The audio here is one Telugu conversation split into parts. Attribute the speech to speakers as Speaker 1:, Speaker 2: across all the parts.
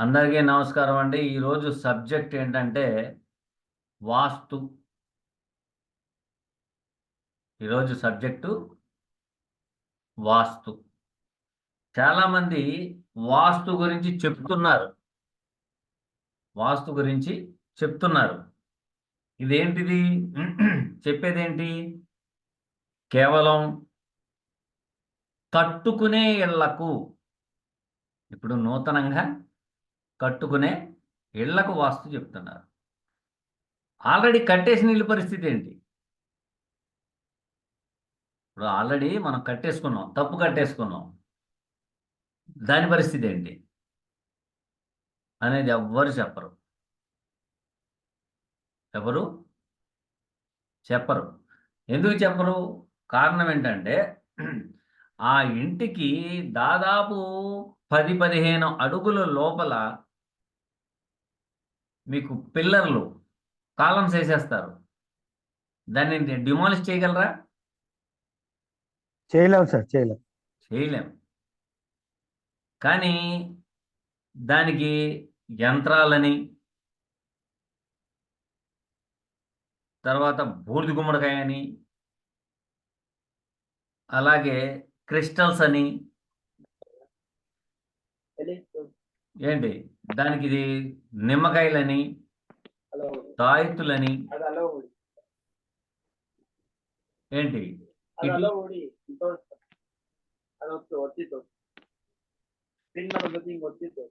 Speaker 1: అందరికీ నమస్కారం అండి. ఈరోజు సబ్జెక్ట్ ఏంటంటే వాస్తు. ఈరోజు సబ్జెక్టు వాస్తు. చాలామంది వాస్తు గురించి చెప్తున్నారు. వాస్తు గురించి చెప్తున్నారు. ఇదేంటిది? చెప్పేదేంటి? కేవలం తట్టుకునే ఇళ్ళకు. ఇప్పుడు నూతనంగా కట్టుకునే ఇళ్ళకు వాస్తు చెప్తున్నారు. ఆల్రెడీ కట్టేసిన ఇల్లు పరిస్థితి ఏంటి? ఇప్పుడు ఆల్రెడీ మనం కట్టేసుకున్నాం తప్పు కట్టేసుకున్నాం. దాని పరిస్థితి ఏంటి? అనేది ఎవ్వరు చెప్పరు. ఎవరు? చెప్పరు. ఎందుకు చెప్పరు? కారణం ఏంటంటే ఆ ఇంటికి దాదాపు పది పదిహేను అడుగుల లోపల మీకు పిల్లర్లు కాలమ్స్ వేసేస్తారు. దాన్ని డిమాలిష్ చేయగలరా?
Speaker 2: చేయలేము సార్ చేయలేం.
Speaker 1: చేయలేం. కానీ దానికి యంత్రాలని తర్వాత బూడిద గుమ్మడికాయ అని అలాగే క్రిస్టల్స్ అని ఏంటి? దానికి ఇది నిమ్మకాయలని తాయెత్తులని. ఏంటి?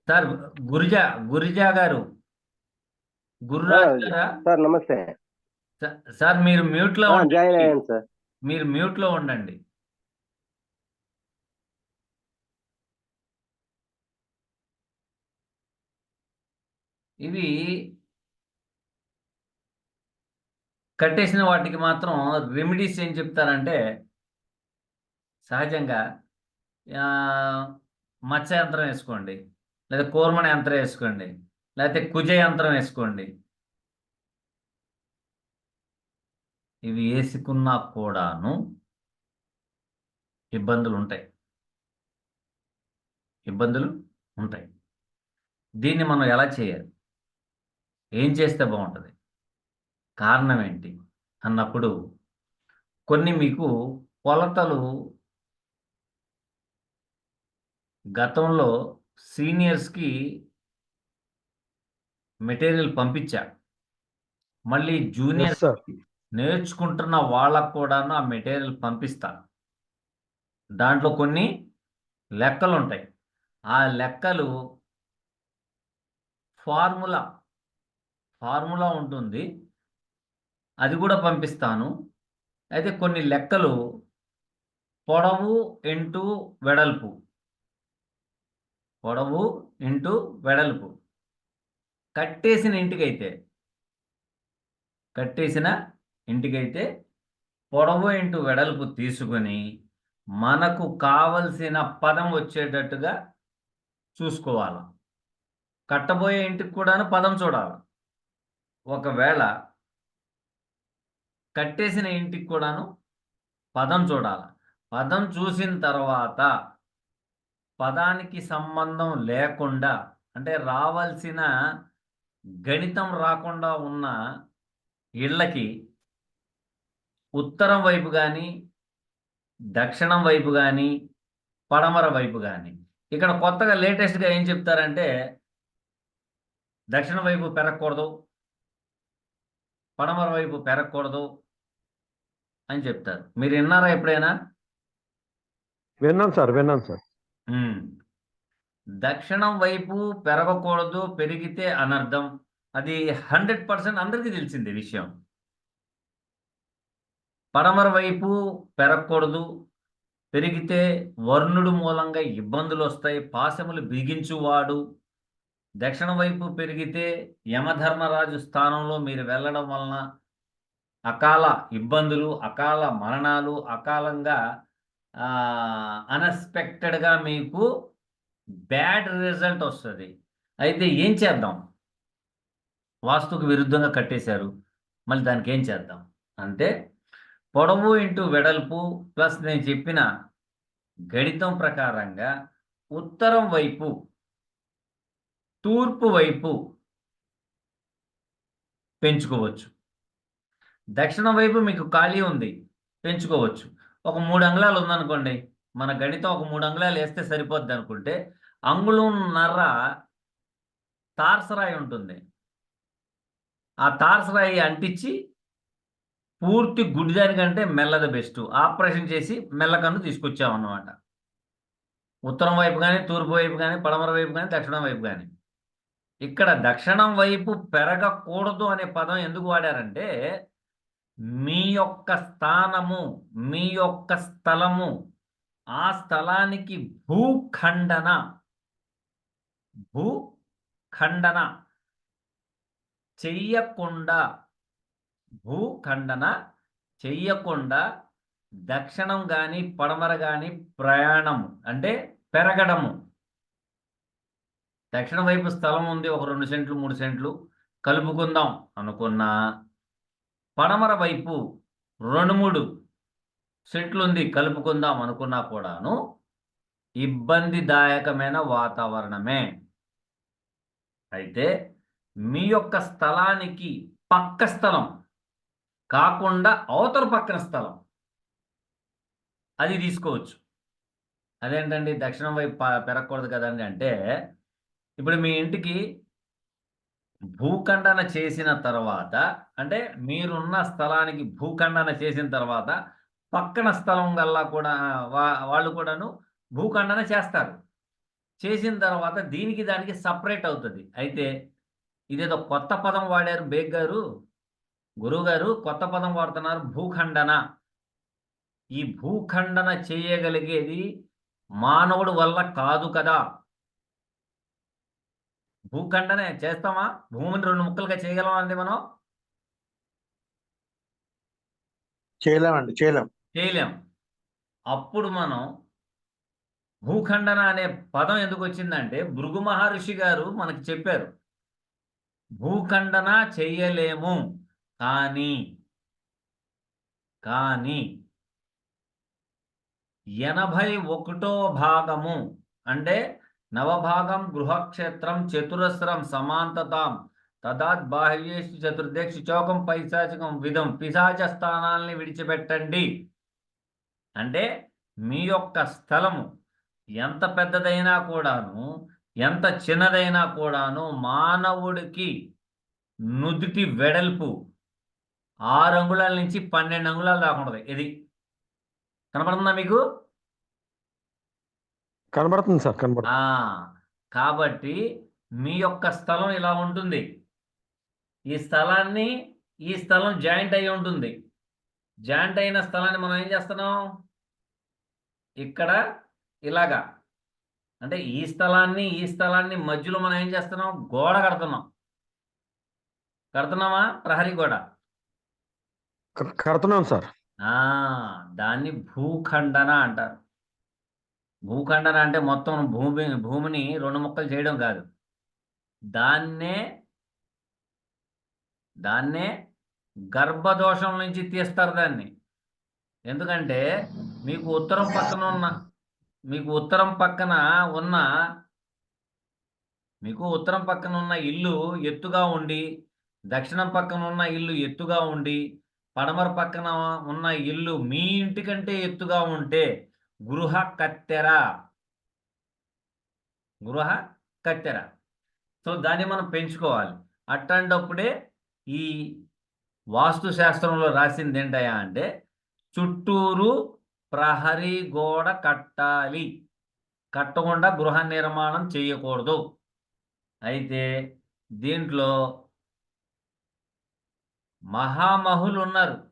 Speaker 1: సార్ గురిజా గురిజా గారు. గురురాజు గారా?
Speaker 2: సార్ నమస్తే.
Speaker 1: సార్ మీరు మ్యూట్లో
Speaker 2: జాయిన్
Speaker 1: ఉండండి
Speaker 2: అయ్యాను సార్.
Speaker 1: మీరు మ్యూట్లో ఉండండి. ఇవి కట్టేసిన వాటికి మాత్రం రెమెడీస్ ఏం చెప్తారంటే సహజంగా మత్స్య యంత్రం వేసుకోండి లేదా కూర్మణ యంత్రం వేసుకోండి లేకపోతే కుజ యంత్రం వేసుకోండి. ఇవి వేసుకున్నా కూడాను ఇబ్బందులు ఉంటాయి. ఇబ్బందులు ఉంటాయి. దీన్ని మనం ఎలా చేయాలి? ఏం చేస్తే బాగుంటుంది? కారణం ఏంటి అన్నప్పుడు కొన్ని మీకు కొలతలు గతంలో సీనియర్స్కి మెటీరియల్ పంపించా మళ్ళీ జూనియర్స్ నేర్చుకుంటున్న వాళ్ళకు కూడాను ఆ మెటీరియల్ పంపిస్తా దాంట్లో కొన్ని లెక్కలు ఉంటాయి ఆ లెక్కలు ఫార్ములా ఫార్ములా ఉంటుంది. అది కూడా పంపిస్తాను. అయితే కొన్ని లెక్కలు. పొడవు ఇంటూ వెడల్పు. పొడవు ఇంటూ వెడల్పు. కట్టేసిన ఇంటికైతే. కట్టేసిన ఇంటికైతే పొడవు ఇంటూ వెడల్పు తీసుకొని మనకు కావలసిన పదం వచ్చేటట్టుగా చూసుకోవాలి. కట్టబోయే ఇంటికి కూడాను పదం చూడాలి. ఒకవేళ కట్టేసిన ఇంటికి కూడాను పదం చూడాలి. పదం చూసిన తర్వాత పదానికి సంబంధం లేకుండా అంటే రావాల్సిన గణితం రాకుండా ఉన్న ఇళ్ళకి ఉత్తరం వైపు కానీ దక్షిణం వైపు కానీ పడమర వైపు కానీ ఇక్కడ కొత్తగా లేటెస్ట్గా ఏం చెప్తారంటే దక్షిణ వైపు పెరగకూడదు పడమర వైపు పెరగకూడదు అని చెప్తారు. మీరు విన్నారా ఎప్పుడైనా?
Speaker 2: విన్నాను సార్ విన్నాను సార్.
Speaker 1: దక్షిణం వైపు పెరగకూడదు పెరిగితే అనర్థం. అది హండ్రెడ్ పర్సెంట్ అందరికీ తెలిసిందే విషయం. పడమర వైపు పెరగకూడదు పెరిగితే వర్ణుడు మూలంగా ఇబ్బందులు వస్తాయి పాశములు బిగించువాడు. దక్షిణ వైపు పెరిగితే యమధర్మరాజు స్థానంలో మీరు వెళ్ళడం వలన అకాల ఇబ్బందులు అకాల మరణాలు అకాలంగా అన్ఎక్స్పెక్టెడ్గా మీకు బ్యాడ్ రిజల్ట్ వస్తుంది. అయితే ఏం చేద్దాం? వాస్తుకు విరుద్ధంగా కట్టేశారు. మళ్ళీ దానికి ఏం చేద్దాం? అంటే పొడవు ఇంటూ వెడల్పు ప్లస్ నేను చెప్పిన గణితం ప్రకారంగా ఉత్తరం వైపు తూర్పు వైపు పెంచుకోవచ్చు. దక్షిణం వైపు మీకు ఖాళీ ఉంది పెంచుకోవచ్చు. ఒక మూడు అంగుళాలు ఉందనుకోండి మన గణితం ఒక మూడు అంగుళాలు వేస్తే సరిపోద్ది అనుకుంటే అంగుళం నర్ర తారసరాయి ఉంటుంది. ఆ తారసరాయి అంటించి పూర్తి గుడ్డిదానికంటే మెల్లది బెస్ట్ ఆపరేషన్ చేసి మెల్లకన్ను తీసుకొచ్చామన్నమాట. ఉత్తరం వైపు కానీ తూర్పు వైపు కానీ పడమర వైపు కానీ దక్షిణం వైపు కానీ ఇక్కడ దక్షిణం వైపు పెరగకూడదు అనే పదం ఎందుకు వాడారంటే మీ యొక్క స్థానము మీ యొక్క స్థలము ఆ స్థలానికి భూఖండన భూఖండన చెయ్యకుండా భూఖండన చెయ్యకుండా దక్షిణం కానీ పడమర కానీ ప్రయాణం అంటే పెరగడము. దక్షిణ వైపు స్థలం ఉంది ఒక రెండు సెంట్లు మూడు సెంట్లు. కలుపుకుందాం అనుకున్న. పడమర వైపు రెండు మూడు సెంట్లు ఉంది కలుపుకుందాం అనుకున్నా కూడాను ఇబ్బందిదాయకమైన వాతావరణమే. అయితే మీ యొక్క స్థలానికి పక్క స్థలం కాకుండా అవతల పక్కన స్థలం అది తీసుకోవచ్చు. అదేంటండి? దక్షిణం వైపు పెరగకూడదు కదండి అంటే ఇప్పుడు మీ ఇంటికి భూఖండన చేసిన తర్వాత అంటే మీరున్న స్థలానికి భూఖండన చేసిన తర్వాత పక్కన స్థలం గల్లా కూడా వా- వాళ్ళు కూడాను భూఖండన చేస్తారు. చేసిన తర్వాత దీనికి దానికి సపరేట్ అవుతుంది. అయితే ఇదేదో కొత్త పదం వాడారు బేగ్ గారు గురువు గారు కొత్త పదం వాడుతున్నారు భూఖండన. ఈ భూఖండన చేయగలిగేది మానవుడు వల్ల కాదు కదా. భూఖండనే చేస్తామా? భూమిని రెండు ముక్కలుగా చేయగలమా అండి మనం?
Speaker 3: చేయలేమండి చేయలేం.
Speaker 1: చేయలేం. అప్పుడు మనం భూఖండన అనే పదం ఎందుకు వచ్చిందంటే భృగు మహర్షి గారు మనకి చెప్పారు. భూఖండన చెయ్యలేము. కానీ కానీ ఎనభై ఒకటో భాగము అంటే నవభాగం గృహక్షేత్రం చతురస్రం సమాంతతాం. తదాత్ బాహ్యేషు చతుర్దేక్షు చౌకం పైశాచికం విధం పిశాచ స్థానాల్ని విడిచిపెట్టండి. అంటే మీ యొక్క స్థలము ఎంత పెద్దదైనా కూడాను ఎంత చిన్నదైనా కూడాను మానవుడికి నుదుటి వెడల్పు ఆరు అంగుళాల నుంచి పన్నెండు అంగుళాలు దాకా ఉంటుంది. ఇది కనపడుతుందా మీకు?
Speaker 2: కనబడుతుంది సార్ కనబడుతుంది.
Speaker 1: కాబట్టి మీ యొక్క స్థలం ఇలా ఉంటుంది. ఈ స్థలాన్ని ఈ స్థలం జాయింట్ అయి ఉంటుంది. జాయింట్ అయిన స్థలాన్ని మనం ఏం చేస్తున్నాం? ఇక్కడ ఇలాగా అంటే ఈ స్థలాన్ని ఈ స్థలాన్ని మధ్యలో మనం ఏం చేస్తున్నాం? గోడ కడుతున్నాం. కడుతున్నామా? ప్రహరీ గోడ.
Speaker 2: కడుతున్నాం సార్.
Speaker 1: ఆ దాన్ని భూఖండన అంటారు. భూఖండన అంటే మొత్తం భూమి భూమిని రెండు ముక్కలు చేయడం కాదు. దాన్నే దాన్నే గర్భదోషం నుంచి తీస్తారు దాన్ని. ఎందుకంటే మీకు ఉత్తరం పక్కన ఉన్న మీకు ఉత్తరం పక్కన ఉన్న మీకు ఉత్తరం పక్కన ఉన్న ఇల్లు ఎత్తుగా ఉండి దక్షిణం పక్కన ఉన్న ఇల్లు ఎత్తుగా ఉండి పడమర పక్కన ఉన్న ఇల్లు మీ ఇంటికంటే ఎత్తుగా ఉంటే గృహ కత్తెర గృహ కత్తెర సో దాన్ని మనం పెంచుకోవాలి. అట్లాంటప్పుడే ఈ వాస్తు శాస్త్రంలో రాసింది ఏంటయా అంటే చుట్టూరు ప్రహరీ గోడ కట్టాలి. కట్టకుండా గృహ నిర్మాణం చేయకూడదు. అయితే దీంట్లో మహామహులు ఉన్నారు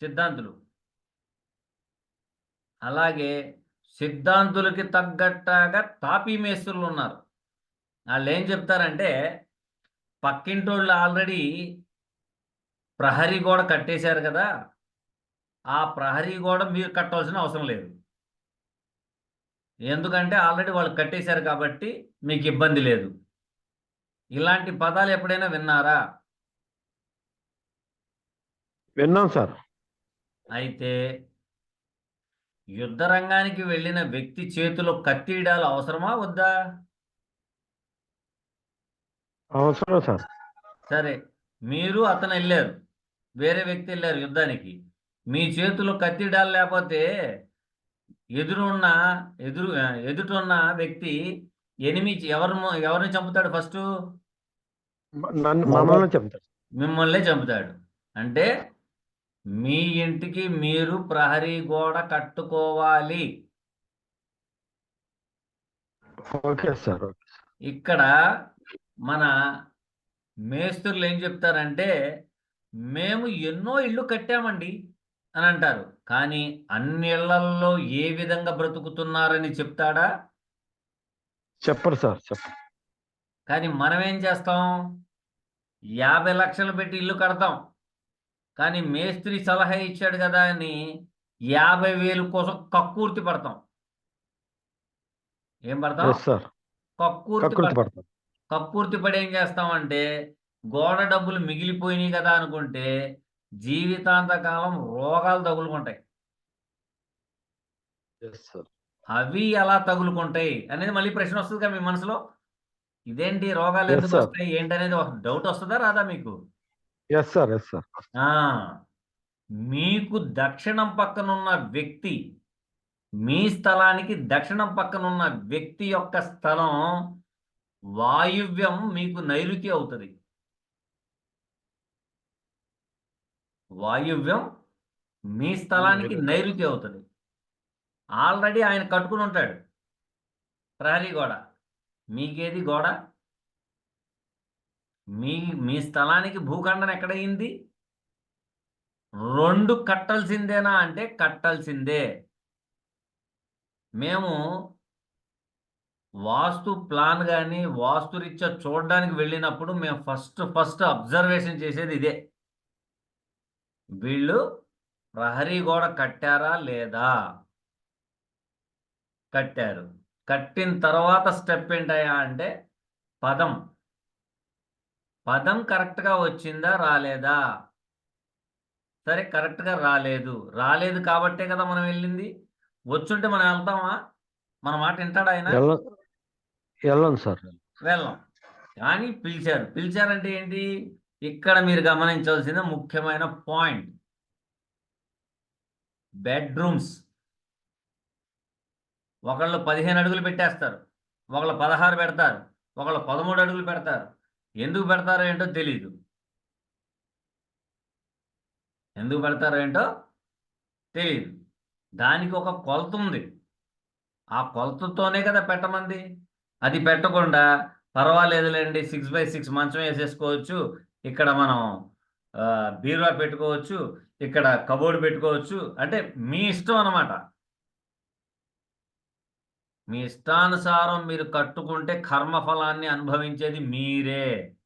Speaker 1: సిద్ధాంతులు. అలాగే సిద్ధాంతులకి తగ్గట్టుగా తాపీ మేస్త్రులు ఉన్నారు. వాళ్ళు ఏం చెప్తారంటే పక్కింటోళ్ళు ఆల్రెడీ ప్రహరీ గోడ కట్టేశారు కదా ఆ ప్రహరీ గోడ మీరు కట్టవలసిన అవసరం లేదు. ఎందుకంటే ఆల్రెడీ వాళ్ళు కట్టేశారు కాబట్టి మీకు ఇబ్బంది లేదు. ఇలాంటి పదాలు ఎప్పుడైనా విన్నారా?
Speaker 2: విన్నాం సార్.
Speaker 1: అయితే యుద్ధ రంగానికి వెళ్ళిన వ్యక్తి చేతిలో కత్తిడాలు అవసరమా వద్దా?
Speaker 2: అవసరం సార్.
Speaker 1: సరే మీరు అతను వెళ్ళారు. వేరే వ్యక్తి వెళ్ళారు యుద్ధానికి. మీ చేతిలో కత్తి డాల్ లేకపోతే ఎదురున్న ఎదురు ఎదుటున్న వ్యక్తి ఎనిమి ఎవరు ఎవరిని చంపుతాడు ఫస్ట్?
Speaker 2: నన్ను మమ్మల్ని
Speaker 1: మిమ్మల్నే చంపుతాడు. అంటే మీ ఇంటికి మీరు ప్రహరీ గోడ కట్టుకోవాలి.
Speaker 2: ఓకే సార్
Speaker 1: ఇక్కడ మన మేస్త్రులు ఏం చెప్తారంటే మేము ఎన్నో ఇళ్ళు కట్టామండి అని అంటారు. కానీ అన్ని ఇళ్ళల్లో ఏ విధంగా బ్రతుకుతున్నారని చెప్తాడా?
Speaker 2: చెప్పరు సార్ చెప్పరు.
Speaker 1: కానీ మనం ఏం చేస్తాం? యాభై లక్షలు పెట్టి ఇల్లు కడతాం. కానీ మేస్త్రి సలహా ఇచ్చాడు కదా అని యాభై వేలు కోసం కక్కుర్తి పడతాం. ఏం పడతాం? కక్కుర్తి పడతాం. కక్కుర్తి పడి ఏం చేస్తామంటే గోడ డబ్బులు మిగిలిపోయినాయి కదా అనుకుంటే జీవితాంతకాలం రోగాలు తగులుకుంటాయి. అవి ఎలా తగులుకుంటాయి అనేది మళ్ళీ ప్రశ్న వస్తుంది కదా మీ మనసులో. ఇదేంటి రోగాలు ఎందుకు. వస్తాయి? ఏంటనేది ఒక డౌట్ వస్తుందా రాదా మీకు?
Speaker 2: ఎస్ సార్ ఎస్ సార్
Speaker 1: ఆ మీకు దక్షిణం పక్కనున్న వ్యక్తి మీ స్థలానికి దక్షిణం పక్కనున్న వ్యక్తి యొక్క స్థలం వాయువ్యం మీకు నైరుతి అవుతుంది. వాయువ్యం మీ స్థలానికి
Speaker 2: నైరుతి.
Speaker 1: నైరుతి అవుతుంది. ఆల్రెడీ ఆయన కట్టుకుని ఉంటాడు. ప్రహరీ గోడ. మీకేది గోడ? మీ మీ స్థలానికి భూఖండన ఎక్కడయింది? రెండు కట్టాల్సిందేనా అంటే కట్టాల్సిందే. మేము వాస్తు ప్లాన్ కానీ వాస్తు రీత్యా చూడడానికి వెళ్ళినప్పుడు మేము ఫస్ట్ ఫస్ట్ అబ్జర్వేషన్ చేసేది ఇదే. వీళ్ళు ప్రహరీ గోడ కట్టారా లేదా? కట్టారు. కట్టిన తర్వాత స్టెప్ ఏంటయ్యా అంటే పదం. పదం కరెక్ట్గా వచ్చిందా రాలేదా? సరే కరెక్ట్గా రాలేదు. రాలేదు కాబట్టే కదా మనం వెళ్ళింది. వచ్చుంటే మనం వెళ్తామా? మన మాట వింటాడా ఆయన?
Speaker 2: వెళ్ళ సార్.
Speaker 1: వెళ్ళం. కానీ పిలిచారు. పిలిచారంటే ఏంటి? ఇక్కడ మీరు గమనించాల్సిన ముఖ్యమైన పాయింట్. బెడ్రూమ్స్. ఒకళ్ళు పదిహేను అడుగులు పెట్టేస్తారు. ఒకళ్ళు పదహారు పెడతారు. ఒకళ్ళు పదమూడు అడుగులు పెడతారు. ఎందుకు పెడతారో ఏంటో తెలీదు. ఎందుకు పెడతారో ఏంటో తెలియదు దానికి ఒక కొలత ఉంది. ఆ కొలతతోనే కదా పెట్టమంది. అది పెట్టకుండా పర్వాలేదులేండి సిక్స్ బై సిక్స్ మంచం వేసేసుకోవచ్చు. ఇక్కడ మనం బీరువా పెట్టుకోవచ్చు. ఇక్కడ కబోర్డ్ పెట్టుకోవచ్చు. అంటే మీ ఇష్టం అనమాట మీ ఇష్టానుసారం మీరు కట్టుకుంటే కర్మఫలాన్ని అనుభవించేది మీరే.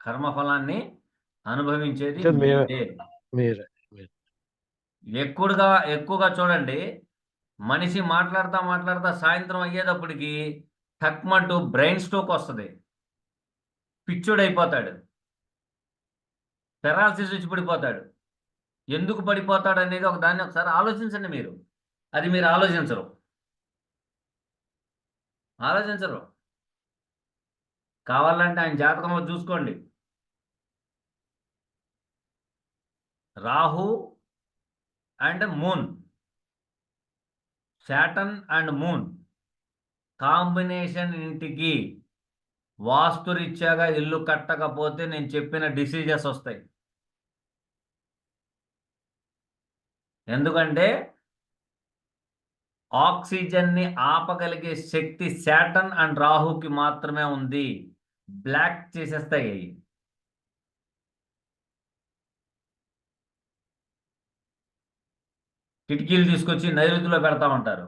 Speaker 1: కర్మఫలాన్ని అనుభవించేది మీరే. ఎక్కువగా ఎక్కువగా చూడండి. మనిషి మాట్లాడతా మాట్లాడతా సాయంత్రం అయ్యేటప్పటికి టక్మంటూ బ్రెయిన్ స్ట్రోక్ వస్తుంది. పిచ్చుడైపోతాడు. పెరాలసిస్ వచ్చి పడిపోతాడు. ఎందుకు పడిపోతాడు అనేది ఒక దాన్ని ఒకసారి ఆలోచించండి మీరు. అది మీరు ఆలోచించరు. ఆలోచించరు. కావాలంటే ఆయన జాతకంలో చూసుకోండి. Rahu and moon. Saturn and moon. Combination ఇంటికి వాస్తురీత్యాగా ఇల్లు కట్టకపోతే నేను చెప్పిన డిసీజెస్ వస్తాయి. ఎందుకంటే ఆక్సిజన్ని ఆపగలిగే శక్తి శాటన్ అండ్ రాహుకి మాత్రమే ఉంది. బ్లాక్ చేసేస్తాయి. కిటికీలు తీసుకొచ్చి నైరుతిలో పెడతా ఉంటారు.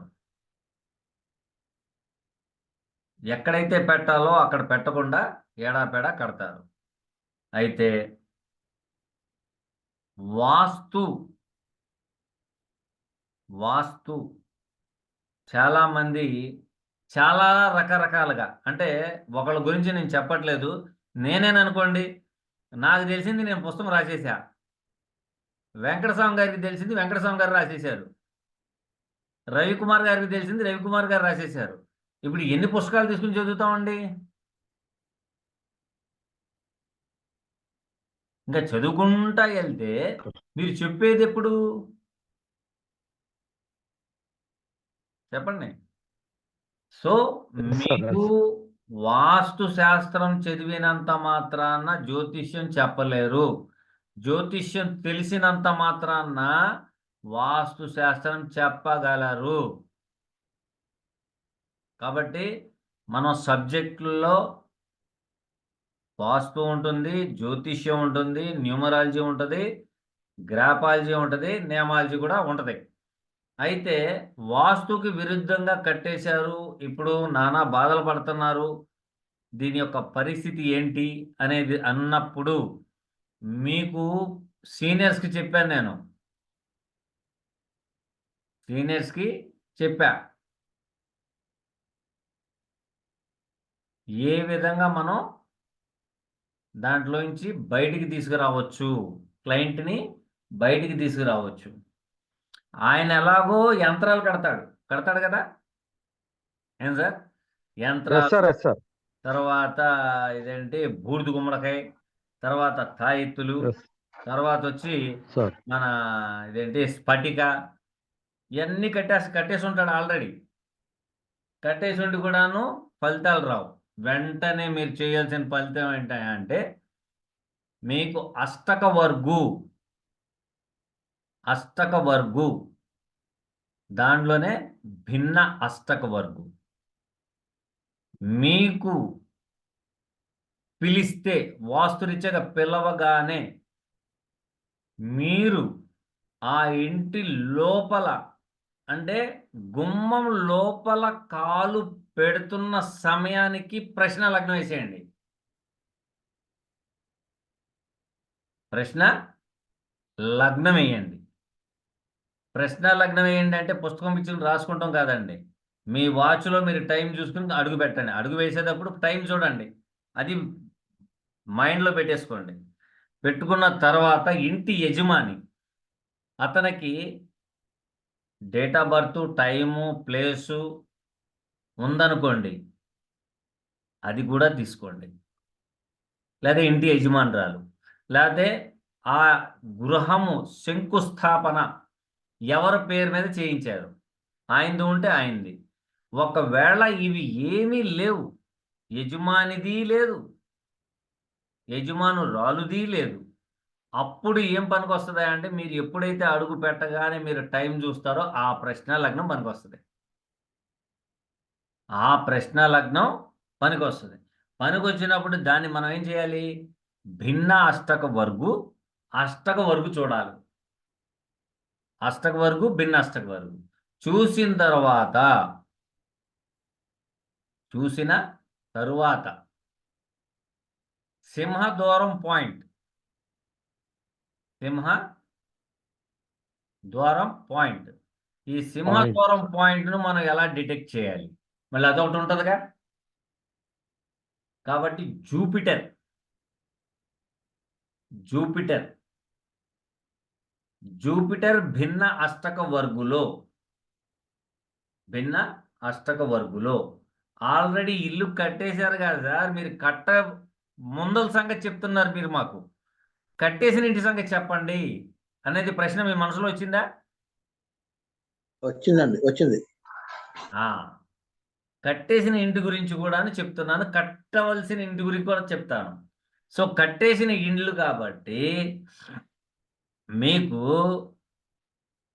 Speaker 1: ఎక్కడైతే పెట్టాలో అక్కడ పెట్టకుండా ఏడాపెడా కడతారు. అయితే వాస్తు వాస్తు చాలామంది చాలా రకరకాలుగా. అంటే ఒకళ్ళ గురించి నేను చెప్పట్లేదు. నేనేననుకోండి నాకు తెలిసింది నేను పుస్తకం రాసేసా. వెంకటస్వామి గారికి తెలిసింది వెంకటస్వామి గారు రాసేశారు. రవికుమార్ గారికి తెలిసింది రవికుమార్ గారు రాసేశారు. ఇప్పుడు ఎన్ని పుస్తకాలు తీసుకుని చదువుతామండి? ఇంకా చదువుకుంటా వెళ్తే మీరు చెప్పేది ఎప్పుడు చెప్పండి. సో. మీకు వాస్తు శాస్త్రం చదివినంత మాత్రాన జ్యోతిష్యం చెప్పలేరు. జ్యోతిష్యం తెలిసినంత మాత్రాన వాస్తు శాస్త్రం చెప్పగలరు. కాబట్టి మనం సబ్జెక్టుల్లో వాస్తు ఉంటుంది జ్యోతిష్యం ఉంటుంది న్యూమరాలజీ ఉంటుంది గ్రాపాలజీ ఉంటుంది నేమాలజీ కూడా ఉంటుంది. అయితే వాస్తుకి విరుద్ధంగా కట్టేశారు. ఇప్పుడు నానా బాధలు పడుతున్నారు. దీని యొక్క పరిస్థితి ఏంటి అనేది అన్నప్పుడు మీకు సీనియర్స్కి చెప్పాను నేను. సీనియర్స్కి చెప్పా. ఏ విధంగా మనం దాంట్లోంచి బయటికి తీసుకురావచ్చు? క్లయింట్ని బయటికి తీసుకురావచ్చు. ఆయన ఎలాగో యంత్రాలు కడతాడు. కడతాడు కదా? ఏం సార్? యంత్రాలు తర్వాత ఇదేంటి? బూడిద గుమ్మడికాయ తర్వాత తాయెత్తులు తర్వాత వచ్చి మన ఇదేంటి? స్ఫటిక ఇవన్నీ కట్టేసి కట్టేసి ఉంటాడు ఆల్రెడీ. కట్టేసి ఉండి కూడాను ఫలితాలు రావు. వెంటనే మీరు చేయాల్సిన ఫలితం ఏంటంటే మీకు అష్టక వర్గు అష్టక వర్గు దాంట్లోనే భిన్న అష్టక వర్గు మీకు పిలిస్తే వాస్తురీత్యాగా పిలవగానే మీరు ఆ ఇంటి లోపల అంటే గుమ్మం లోపల కాలు పెడుతున్న సమయానికి ప్రశ్న లగ్నం వేసేయండి. ప్రశ్న లగ్నం వేయండి. ప్రశ్న లగ్నం ఏంటంటే పుస్తకం ఇచ్చిన రాసుకుంటాం కాదండి. మీ వాచ్లో మీరు టైం చూసుకుని అడుగు పెట్టండి. అడుగు వేసేటప్పుడు టైం చూడండి. అది మైండ్లో పెట్టేసుకోండి. పెట్టుకున్న తర్వాత ఇంటి యజమాని అతనికి date of birth time place ఉందనుకోండి. అది కూడా తీసుకోండి. లేదా ఇంటి యజమానురాలు. లేకపోతే ఆ గృహము శంకుస్థాపన ఎవరి పేరు మీద చేయించారు? ఆయనది ఉంటే ఆయనది. ఒకవేళ ఇవి ఏమీ లేవు యజమానిది లేదు యజమానురాలుది లేదు అప్పుడు ఏం పనికి వస్తుందా అంటే మీరు ఎప్పుడైతే అడుగు పెట్టగానే మీరు టైం చూస్తారో ఆ ప్రశ్న లగ్నం పనికి వస్తుంది ఆ ప్రశ్న లగ్నం పనికి వస్తుంది పనికి వచ్చినప్పుడు దాన్ని మనం ఏం చేయాలి? భిన్న అష్టక వర్గు అష్టక వర్గు చూడాలి. అష్టక వర్గు భిన్న అష్టక వర్గు. చూసిన తర్వాత చూసిన తరువాత. సింహ దూరం పాయింట్. సింహ ద్వారం పాయింట్. ఈ సింహ. ద్వారం పాయింట్ను మనం ఎలా డిటెక్ట్ చేయాలి? మళ్ళీ అదొకటి ఉంటుందిగా? కాబట్టి జూపిటర్. జూపిటర్. జూపిటర్ భిన్న అష్టక వర్గులో భిన్న అష్టక వర్గులో. ఆల్రెడీ ఇల్లు కట్టేశారు కదా సార్ మీరు కట్ట ముందల సంగతి చెప్తున్నారు మీరు మాకు. కట్టేసిన ఇంటి సంగతి చెప్పండి అనేది ప్రశ్న మీ మనసులో వచ్చిందా?
Speaker 3: వచ్చిందండి వచ్చింది.
Speaker 1: కట్టేసిన ఇంటి గురించి కూడా చెప్తున్నాను కట్టవలసిన ఇంటి గురించి కూడా చెప్తాను. సో కట్టేసిన ఇండ్లు కాబట్టి మీకు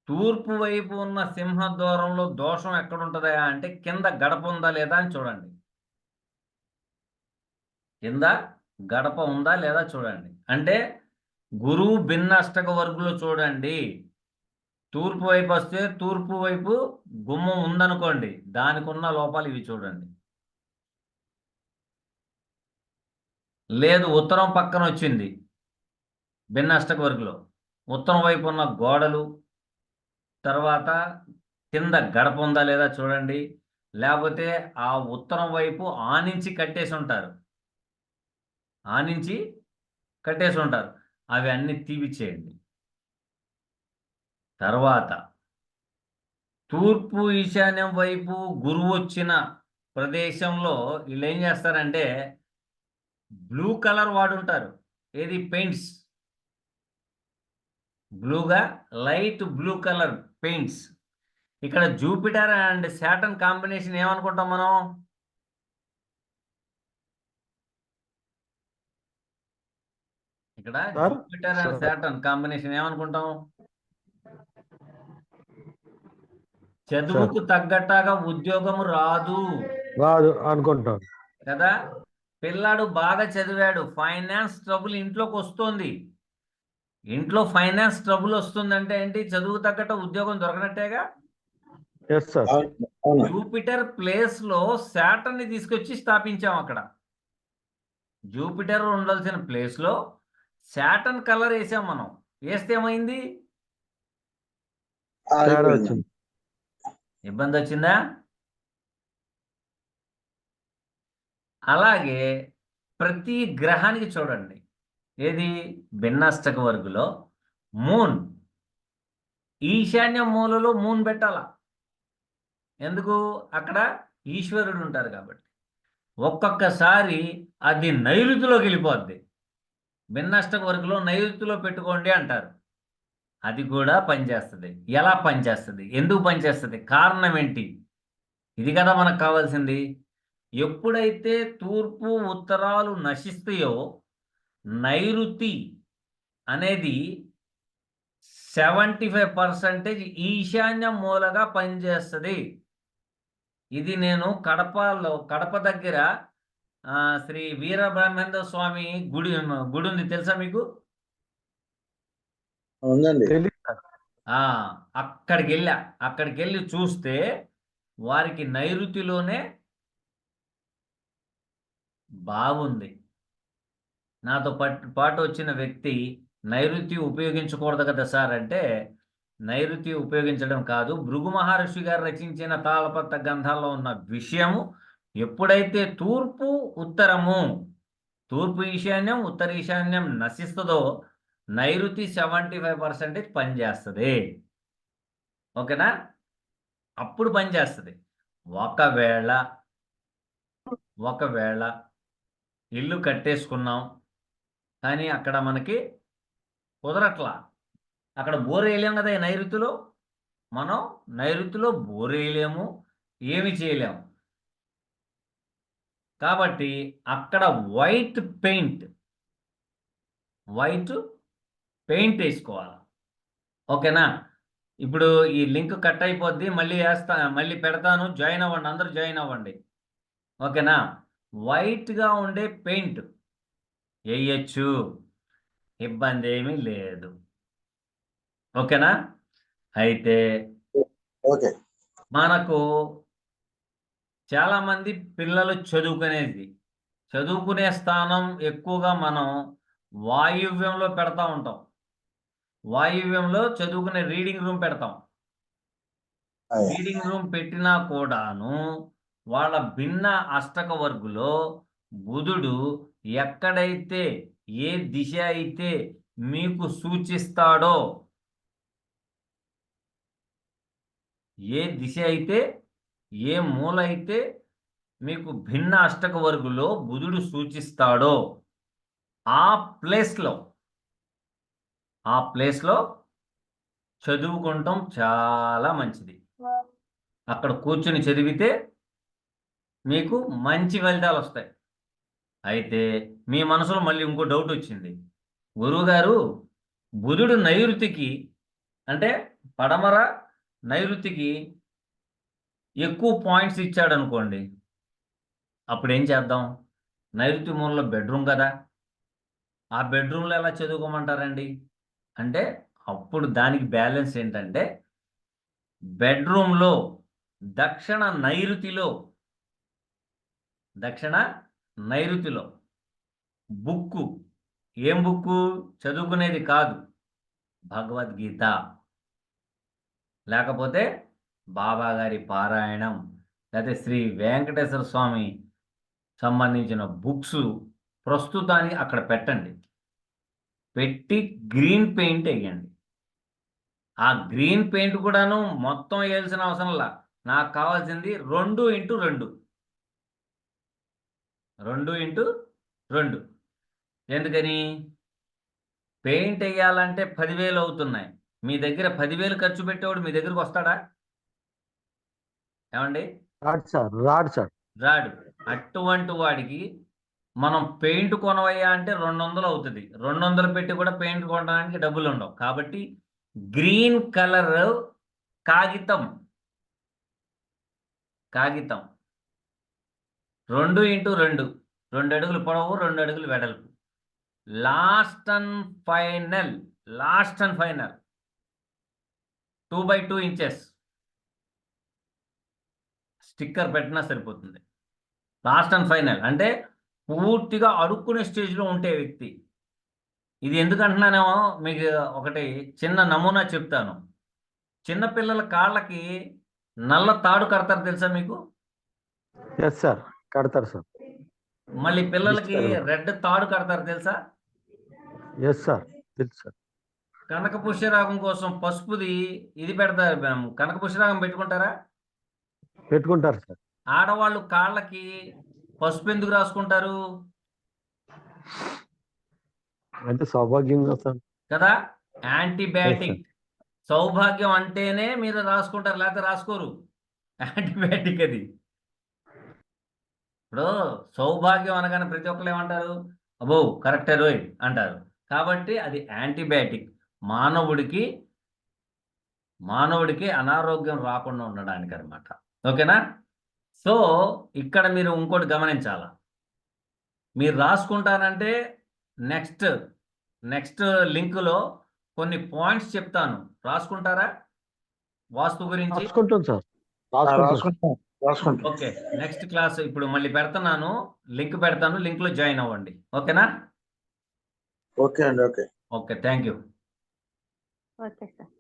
Speaker 1: తూర్పు వైపు ఉన్న సింహద్వారంలో దోషం ఎక్కడ ఉంటుందా అంటే కింద గడప ఉందా లేదా అని చూడండి. కింద గడప ఉందా లేదా చూడండి. అంటే గురువు భిన్నష్టక వర్గులో చూడండి. తూర్పు వైపు వస్తే తూర్పు వైపు గుమ్మం ఉందనుకోండి. దానికి ఉన్న లోపాలు ఇవి చూడండి. లేదు ఉత్తరం పక్కన వచ్చింది. భిన్నష్టక వర్గులో. ఉత్తరం వైపు ఉన్న గోడలు తర్వాత కింద గడప ఉందా లేదా చూడండి. లేకపోతే ఆ ఉత్తరం వైపు ఆనించి కట్టేసి ఉంటారు. ఆనించి కట్టేసి ఉంటారు. అవి అన్ని తీపిచ్చేయండి. తర్వాత తూర్పు ఈశాన్యం వైపు గురువు వచ్చిన ప్రదేశంలో వీళ్ళు ఏం చేస్తారంటే బ్లూ కలర్ వాడుంటారు. ఏది? పెయింట్స్. బ్లూగా లైట్ బ్లూ కలర్ పెయింట్స్. ఇక్కడ జూపిటర్ అండ్ శాటన్ కాంబినేషన్ ఏమనుకుంటాం మనం? ఇక్కడ? Jupiter and. శాటన్ కాంబినేషన్ ఏమనుకుంటాం? చదువుకు తగ్గట్టుగా ఉద్యోగము రాదు.
Speaker 2: రాదు అనుకుంటాను
Speaker 1: కదా? పిల్లాడు బాగా చదివాడు. ఫైనాన్స్ ట్రబుల్ ఇంట్లోకి వస్తుంది. ఇంట్లో ఫైనాన్స్ ట్రబుల్ వస్తుందంటే ఏంటి? చదువు తగ్గట్టు ఉద్యోగం దొరకనట్టేగా? జూపిటర్ ప్లేస్లో శాటన్ని తీసుకొచ్చి స్థాపించాం అక్కడ. జూపిటర్ ఉండాల్సిన ప్లేస్లో శాటన్ కలర్ వేసాం మనం. వేస్తే ఏమైంది? ఇబ్బంది వచ్చిందా? అలాగే ప్రతి గ్రహానికి చూడండి. ఏది? భిన్నాష్టక వర్గులో మూన్. ఈశాన్య మూలలో మూన్ పెట్టాల. ఎందుకు? అక్కడ ఈశ్వరుడు ఉంటారు కాబట్టి. ఒక్కొక్కసారి అది నైరుతిలోకి వెళ్ళిపోద్ది. భిన్నాష్టక వర్గులో నైరుతిలో పెట్టుకోండి అంటారు. అది కూడా పనిచేస్తుంది. ఎలా పనిచేస్తుంది? ఎందుకు పనిచేస్తుంది? కారణం ఏంటి? ఇది కదా మనకు కావాల్సింది. ఎప్పుడైతే తూర్పు ఉత్తరాలు నశిస్తాయో నైరుతి అనేది సెవెంటీ ఫైవ్ పర్సెంటేజ్ ఈశాన్య మూలగా పనిచేస్తుంది. ఇది నేను కడపలో కడప దగ్గర శ్రీ వీరబ్రహ్మేంద్ర స్వామి గుడి గుడి ఉంది. తెలుసా మీకు? అక్కడికి వెళ్ళా అక్కడికి వెళ్ళి చూస్తే వారికి నైరుతిలోనే బాగుంది. నాతో పాటు వచ్చిన వ్యక్తి నైరుతి ఉపయోగించకూడదు కదా సార్ అంటే నైరుతి ఉపయోగించడం కాదు భృగు మహర్షి గారు రచించిన తాళపత్ర గ్రంథాల్లో ఉన్న విషయము ఎప్పుడైతే తూర్పు ఉత్తరము తూర్పు ఈశాన్యం ఉత్తర ఈశాన్యం నశిస్తుందో నైరుతి సెవెంటీ ఫైవ్ పర్సెంటేజ్ పనిచేస్తుంది ఓకేనా? అప్పుడు పనిచేస్తుంది ఒకవేళ ఒకవేళ ఇల్లు కట్టేసుకున్నాం కానీ అక్కడ మనకి కుదరట్లా. అక్కడ బోర్ వేయలేము కదా ఈ నైరుతిలో? మనం నైరుతిలో బోర్ వేయలేము ఏమి చేయలేము. కాబట్టి అక్కడ వైట్ పెయింట్ వైట్ పెయింట్ వేసుకోవాలి. ఓకేనా? ఇప్పుడు ఈ లింక్ కట్ అయిపోద్ది మళ్ళీ వేస్తా మళ్ళీ పెడతాను. జాయిన్ అవ్వండి అందరూ జాయిన్ అవ్వండి. ఓకేనా? వైట్గా ఉండే పెయింట్. వేయచ్చు ఇబ్బంది ఏమీ లేదు. ఓకేనా? అయితే
Speaker 3: ఓకే.
Speaker 1: మనకు చాలామంది పిల్లలు చదువుకునేది. చదువుకునే స్థానం ఎక్కువగా మనం వాయువ్యంలో పెడతా ఉంటాం. వాయువ్యంలో చదువుకునే రీడింగ్ రూమ్ పెడతాం. రీడింగ్ రూమ్ పెట్టినా కూడాను వాళ్ళ భిన్న అష్టక వర్గులో బుధుడు ఎక్కడైతే ఏ దిశ అయితే మీకు సూచిస్తాడో ఏ దిశ అయితే ఏ మూల అయితే మీకు భిన్న అష్టక వర్గులో బుధుడు సూచిస్తాడో ఆ ప్లేస్లో ఆ ప్లేస్లో చదువుకుంటాం చాలా మంచిది. అక్కడ కూర్చుని చదివితే మీకు మంచి ఫలితాలు వస్తాయి. అయితే మీ మనసులో మళ్ళీ ఇంకో డౌట్ వచ్చింది. గురువుగారు బుధుడు నైరుతికి అంటే పడమర నైరుతికి ఎక్కువ పాయింట్స్ ఇచ్చాడు అనుకోండి అప్పుడు ఏం చేద్దాం? నైరుతి మూలలో బెడ్రూమ్ కదా. ఆ బెడ్రూమ్లో ఎలా చదువుకోమంటారండి? అంటే అప్పుడు దానికి బ్యాలెన్స్ ఏంటంటే బెడ్రూమ్లో దక్షిణ నైరుతిలో దక్షిణ నైరుతిలో. బుక్కు. ఏం బుక్కు? చదువుకునేది కాదు. భగవద్గీత. లేకపోతే బాబా గారి పారాయణం. లేకపోతే శ్రీ వెంకటేశ్వర స్వామి సంబంధించిన బుక్స్ ప్రస్తుతానికి అక్కడ పెట్టండి. పెట్టి గ్రీన్ పెయింట్ వేయండి ఆ గ్రీన్ పెయింట్ కూడాను మొత్తం వేయాల్సిన అవసరంలా నాకు కావాల్సింది రెండు ఇంటూ రెండు. రెండు ఇంటూ రెండు. ఎందుకని? పెయింట్ వేయాలంటే పదివేలు అవుతున్నాయి. మీ దగ్గర పదివేలు ఖర్చు పెట్టేవాడు మీ దగ్గరకు వస్తాడా? ఏమండి?
Speaker 2: రాడు సార్ రాడు సార్.
Speaker 1: రాడు. అటువంటి వాడికి మనం పెయింట్ కొనవయ్యా అంటే రెండు వందలు అవుతుంది. రెండు వందలు పెట్టి కూడా పెయింట్ కొనడానికి డబ్బులు ఉండవు. కాబట్టి గ్రీన్ కలర్ కాగితం. కాగితం. రెండు ఇంటూ రెండు రెండు అడుగులు పొడవు రెండు అడుగులు వెడల్పు. Last and final last and final two by two inches sticker పెట్టినా సరిపోతుంది. లాస్ట్ అండ్ ఫైనల్ అంటే పూర్తిగా అడుక్కునే స్టేజ్లో ఉంటే వ్యక్తి. ఇది ఎందుకంటున్నానేమో మీకు ఒకటి చిన్న నమూనా చెప్తాను. చిన్నపిల్లల కాళ్ళకి నల్ల తాడు కడతారు తెలుసా మీకు?
Speaker 2: ఎస్ సార్ కడతారు సార్.
Speaker 1: మళ్ళీ పిల్లలకి. రెడ్ తాడు కడతారు తెలుసా?
Speaker 2: ఎస్ సార్ తెలుసు సార్.
Speaker 1: కనక పుష్యరాగం కోసం పసుపుది ఇది పెడతారు కనక పుష్యరాగం పెట్టుకుంటారా?
Speaker 2: పెట్టుకుంటారు సార్.
Speaker 1: ఆడవాళ్ళు కాళ్ళకి పసుపు ఎందుకు రాసుకుంటారు?
Speaker 2: అంటే సౌభాగ్యంగా సార్.
Speaker 1: కదా? యాంటీబయాటిక్ సౌభాగ్యం అంటేనే మీరు రాసుకుంటారు లేకపోతే రాసుకోరు. యాంటీబయాటిక్ అది. ఇప్పుడు సౌభాగ్యం అనగానే ప్రతి ఒక్కరు ఏమంటారు? అబ్బో కరెక్టే రోయ్ అంటారు. కాబట్టి అది యాంటీబయాటిక్ మానవుడికి మానవుడికి అనారోగ్యం రాకుండా ఉండడానికి అనమాట ఓకేనా? సో ఇక్కడ మీరు ఇంకోటి గమనించాల? మీరు రాసుకుంటానంటే నెక్స్ట్ నెక్స్ట్ లింకులో కొన్ని పాయింట్స్ చెప్తాను. రాసుకుంటారా? వాస్తు గురించి?
Speaker 2: రాసుకుంటాం సార్.
Speaker 1: ఓకే నెక్స్ట్ క్లాస్ ఇప్పుడు మళ్ళీ పెడతాను లింక్ పెడతాను. లింక్లో జాయిన్ అవ్వండి. ఓకేనా?
Speaker 3: ఓకే అండి okay.
Speaker 1: Okay thank you.
Speaker 4: Okay sir.